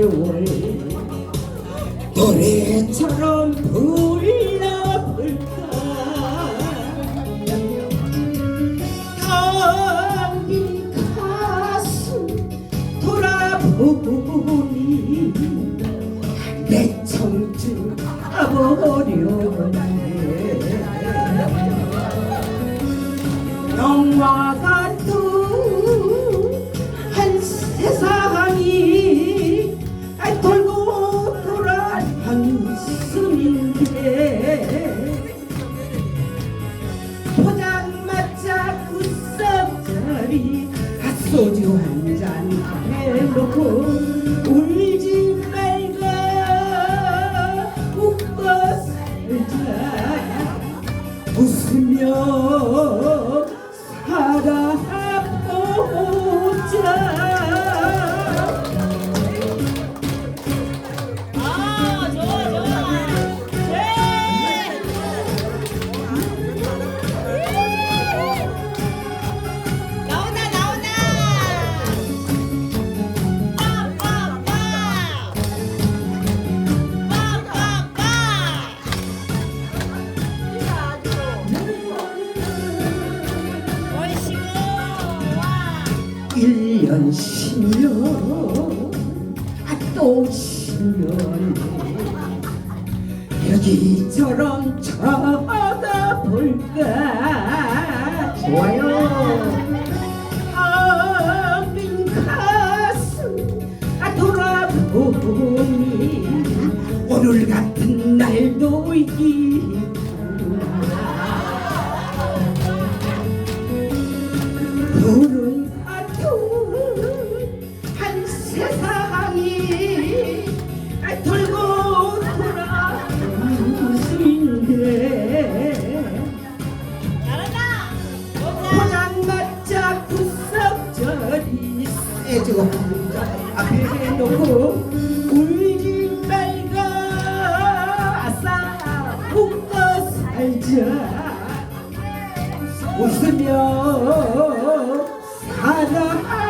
세월 노래처럼 불이 소주 한잔 해놓고 1년 10년 아, 또 10년 여기처럼 쳐다볼까? 좋아요. 아민 가슴 아, 돌아보니 오늘 같은 날도 있구 예, 해주고 앞에 놓고 울지 말고 아싸 웃고 살자. 웃으며 살아